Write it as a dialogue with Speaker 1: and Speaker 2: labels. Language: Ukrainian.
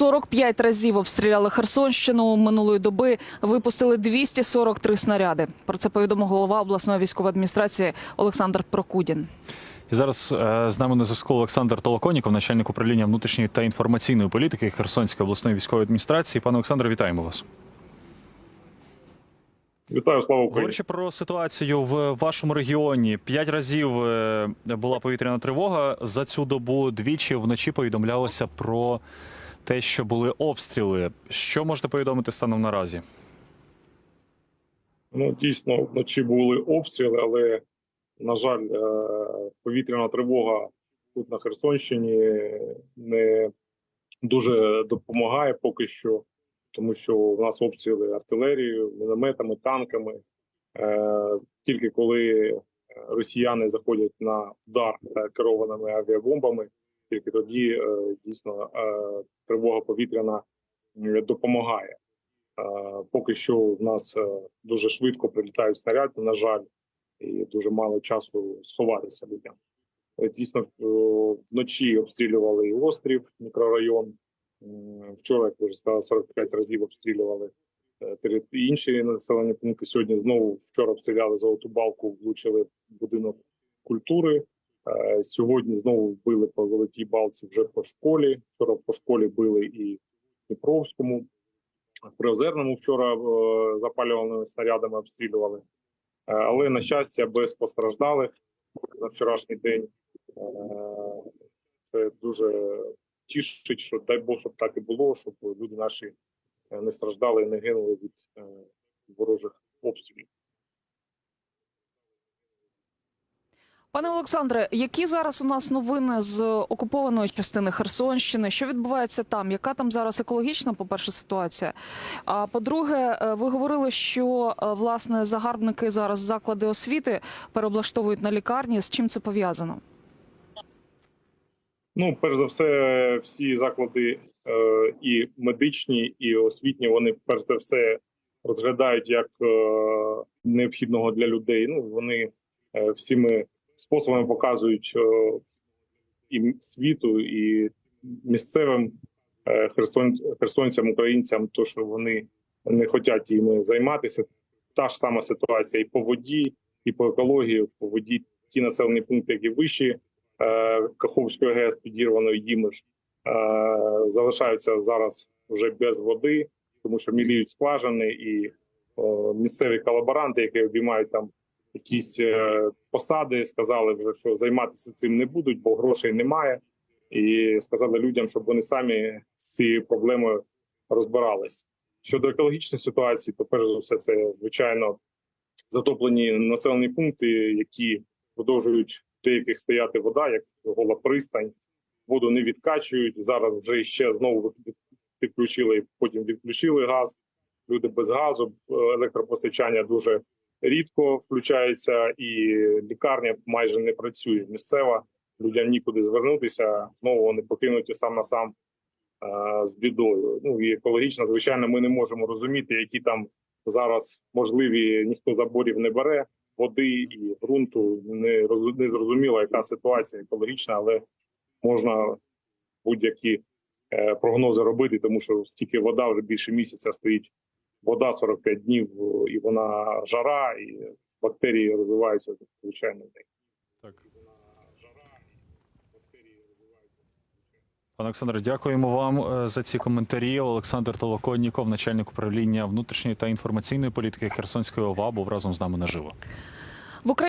Speaker 1: 45 разів обстріляли Херсонщину минулої доби. Випустили 243 снаряди. Про це повідомив голова обласної військової адміністрації Олександр Прокудін.
Speaker 2: І зараз е, з нами на зв'язку Олександр Толоконіков, начальник управління внутрішньої та інформаційної політики Херсонської обласної військової адміністрації. Пане Олександре, вітаємо вас.
Speaker 3: Вітаю, слава Україні.
Speaker 2: Говорячи про ситуацію в вашому регіоні, п'ять разів е, була повітряна тривога. За цю добу двічі вночі повідомлялося про те, що були обстріли. Що можете повідомити станом наразі?
Speaker 3: Ну дійсно вночі були обстріли, але на жаль, е, повітряна тривога тут на Херсонщині не дуже допомагає поки що, тому що у нас обстріли артилерією, мінометами, танками. Е, Тільки коли росіяни заходять на удар е, керованими авіабомбами, тільки тоді е, дійсно е, тривога повітряна допомагає. Е, Поки що в нас дуже швидко прилітають снаряди, на жаль, і дуже мало часу сховатися людям. Дійсно, вночі обстрілювали і острів, мікрорайон. Вчора, як вже сказали, 45 разів обстрілювали інші населені пункти. Сьогодні знову вчора обстріляли золоту балку, влучили в будинок культури. Е, Сьогодні знову вбили по золотій балці вже по школі. Вчора по школі били і Дніпровському. При Озерному вчора е, запалювальними снарядами обстрілювали, Е, але на щастя, без постраждалих за вчорашній день. Це дуже тішить, що дай Бог, щоб так і було, щоб люди наші не страждали і не гинули від ворожих обстрілів.
Speaker 1: Пане Олександре, які зараз у нас новини з окупованої частини Херсонщини? Що відбувається там? Яка там зараз екологічна, по-перше, ситуація? А по-друге, е, ви говорили, що е, власне загарбники зараз заклади освіти переоблаштовують на лікарні. З чим це пов'язано?
Speaker 3: Ну, перш за все, всі заклади е, і медичні, і освітні, вони перш за все розглядають як е, необхідного для людей. Ну вони е, всіми способами показують і світу, і місцевим е, херсонцям, українцям, то що вони не хочуть їм займатися. Та ж сама ситуація і по воді, і по екології, по воді ті населені пункти, які вищі. е, Каховської ГЕС підірваної їми ж е, залишаються зараз вже без води, тому що міліють скважини і місцеві колаборанти, які обіймають там якісь е, посади, сказали вже, що займатися цим не будуть, бо грошей немає. І сказали людям, щоб вони самі з цією проблемою розбирались. Щодо екологічної ситуації, то перш за все, це звичайно затоплені населені пункти, які продовжують деяких стояти вода, як гола пристань. Воду не відкачують. Зараз вже ще знову підключили, потім відключили газ. Люди без газу, е, електропостачання дуже рідко включається, і лікарня майже не працює. Місцева людям нікуди звернутися. Знову вони покинуті сам на сам е, з бідою. Ну і екологічно, звичайно, ми не можемо розуміти, які там зараз можливі ніхто заборів не бере води і ґрунту. Не роз- не зрозуміло, яка ситуація екологічна, але можна будь-які е, прогнози робити, тому що стільки вода вже більше місяця стоїть. Вода 45 днів, е, і вона жара, і бактерії розвиваються звичайно. в неї.
Speaker 2: Так. Пане Олександре, дякуємо вам е, за ці коментарі. Олександр Толоконніков, начальник управління внутрішньої та інформаційної політики Херсонської ОВА, був разом з нами наживо.